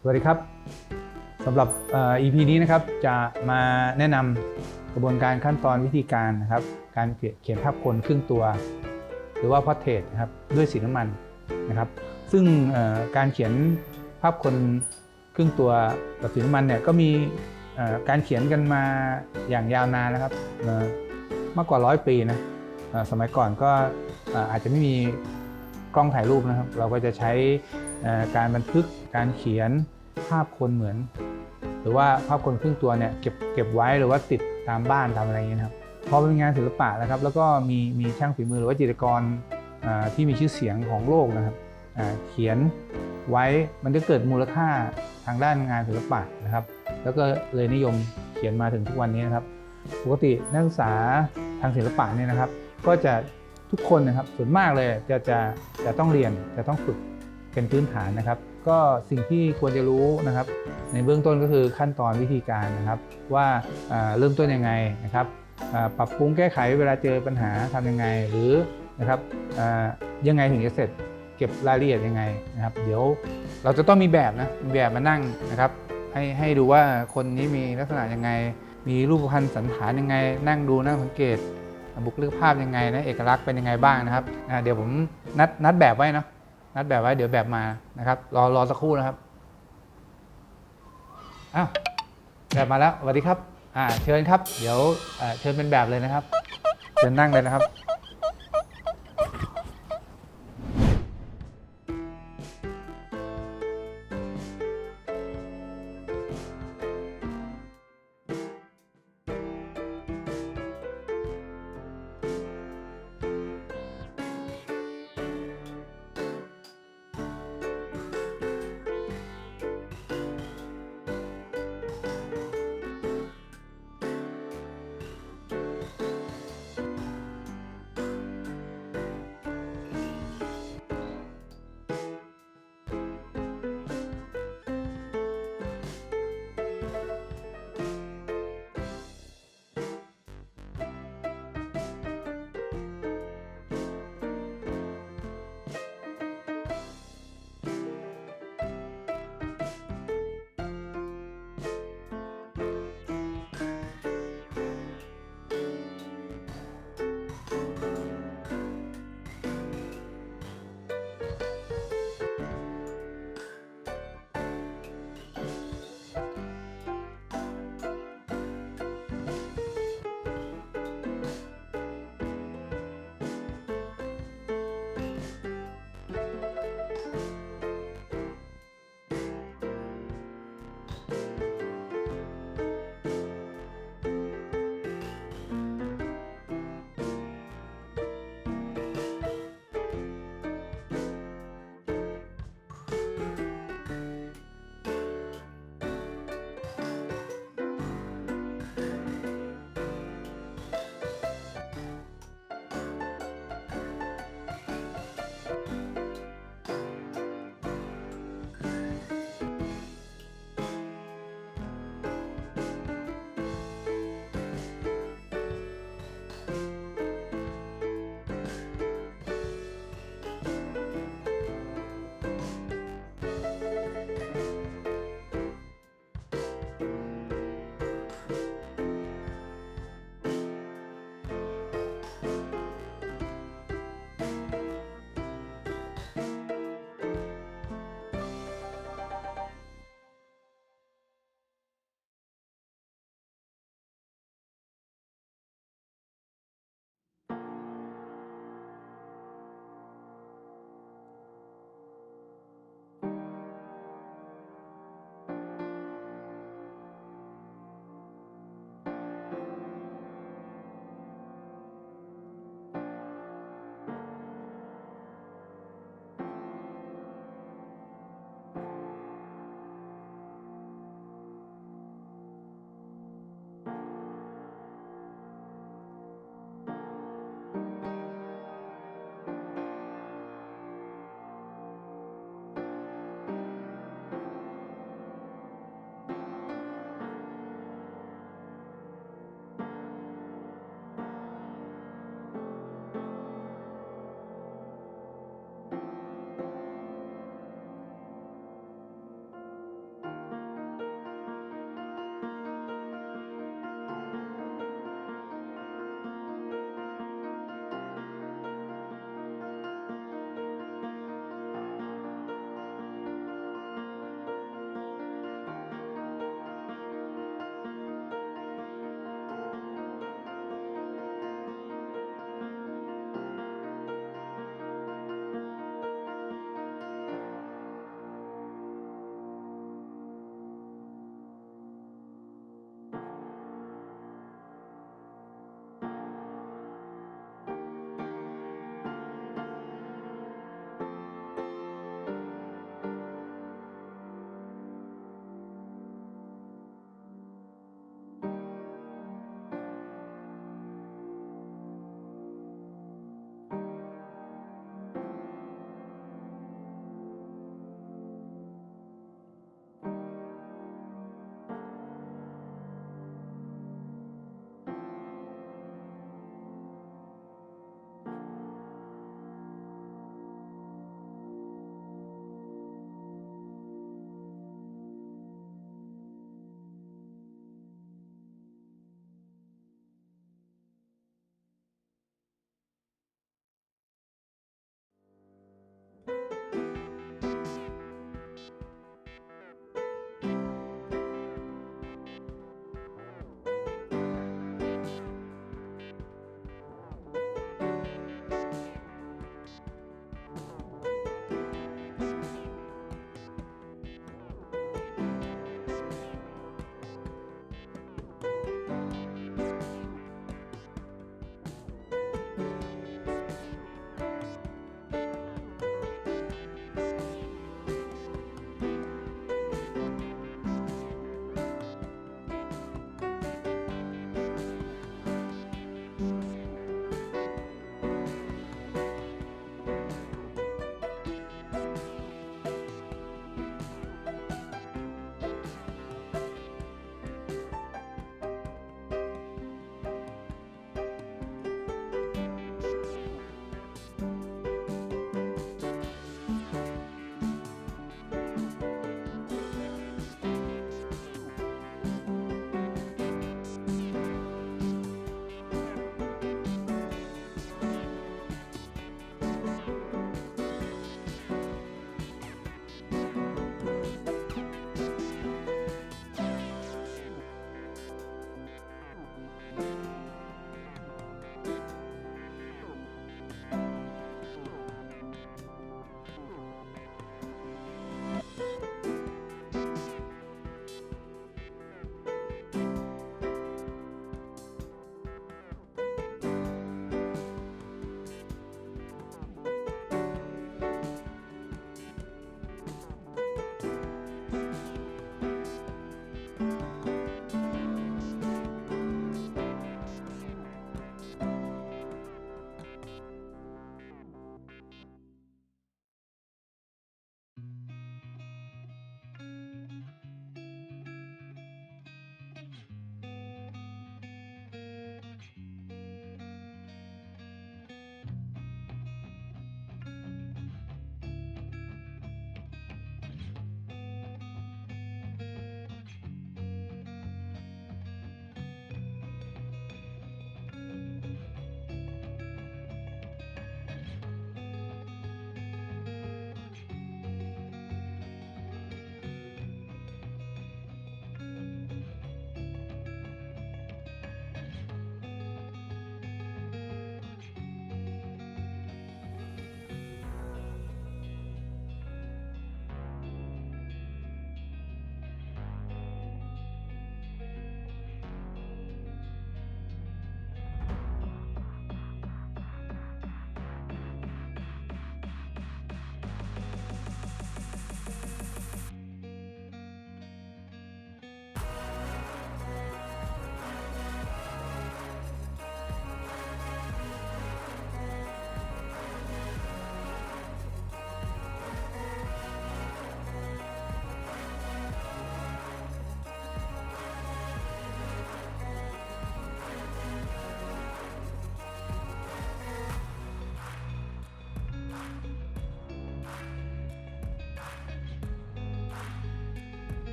สวัสดีครับสำหรับอ่อ EP นี้นะครับจะมาแนะนำกระบวนการขั้นตอนวิธีการนะครับ การเขียนภาพคนครึ่งตัว หรือว่าพอร์เทรตนะครับด้วยสีน้ำมันนะครับ ซึ่งการเขียนภาพคนครึ่งตัวแบบสีน้ำมันเนี่ยก็มีการเขียนกันมาอย่างยาวนานนะครับมากกว่าร้อยปีนะสมัยก่อนก็อาจจะไม่มีกล้องถ่ายรูปนะครับ เราก็จะใช้การบันทึก การเขียนภาพคนเหมือน หรือว่าภาพคนครึ่งตัวเนี่ยเก็บเก็บไว้หรือว่าติดตามบ้านตามอะไรอย่างเงี้ยครับพอเป็นงานศิลปะนะครับ แล้วก็มีมีช่างฝีมือหรือว่าจิตรกรที่มีชื่อเสียงของโลกนะครับเขียนไว้มันจะเกิดมูลค่าทางด้านงานศิลปะนะครับ แล้วก็เลยนิยมเขียนมาถึงทุกวันนี้นะครับ ปกตินักศึกษาทางศิลปะเนี่ยนะครับ ก็จะทุกคนนะครับส่วนมากเลยจะจะจะต้องเรียนจะต้องฝึกเป็นพื้นฐานนะครับ ก็สิ่งที่ควรจะรู้นะครับ ในเบื้องต้นก็คือขั้นตอนวิธีการนะครับ ว่าเริ่มต้นยังไงนะครับปรับปรุงแก้ไขเวลาเจอปัญหาทำยังไงหรือนะครับยังไงถึงจะเสร็จเก็บรายละเอียดยังไงนะครับ เดี๋ยวเราจะต้องมีแบบนะมีแบบมานั่งนะครับ ให้ให้ดูว่าคนนี้มีลักษณะยังไง มีรูปพรรณสันฐานยังไง นั่งดูนั่งสังเกตบุคลิกภาพยังไงนะเอกลักษณ์เป็นยังไงบ้างนะครับเดี๋ยวผมนัดนัดแบบไว้เนาะ นัดแบบไว้เดี๋ยวแบบมานะครับรอรอสักครู่นะครับอ้าวแบบมาแล้วสวัสดีครับอ่าเชิญครับ เดี๋ยวเชิญเป็นแบบเลยนะครับ เชิญนั่งเลยนะครับ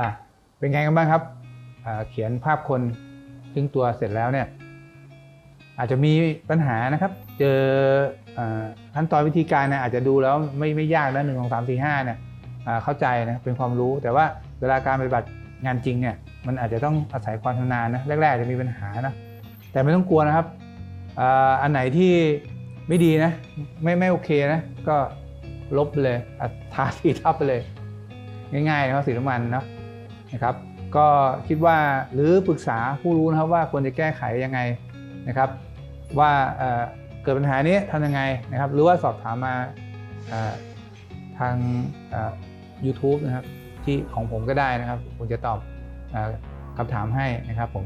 อะเป็นไงกันบ้างครับเขียนภาพคนครึ่งตัวเสร็จแล้วเนี่ยอาจจะมีปัญหานะครับ เจอขั้นตอนวิธีการเนี่ยอาจจะดูแล้วไม่ไม่ยากนะหนึ่งสองสามสี่ห้าเนี่ยเข้าใจนะเป็นความรู้ แต่ว่าเวลาการปฏิบัติงานจริงเนี่ยมันอาจจะต้องอาศัยความชำนาญนะแรกๆอาจจะมีปัญหานะแต่ไม่ต้องกลัวนะครับอันไหนที่ไม่ดีนะไม่ไม่โอเคนะก็ลบไปเลยทาสีทับไปเลย ง่ายๆนะครับสีน้ำมันเนาะ นะครับก็คิดว่าหรือปรึกษาผู้รู้นะครับว่าควรจะแก้ไขยังไงนะครับ ว่าเเกิดปัญหานี้ทำยังไงนะครับ หรือว่าสอบถามมาทาง YouTube นะครับที่ของผมก็ได้นะครับ ผมจะตอบอคำถามให้นะครับผม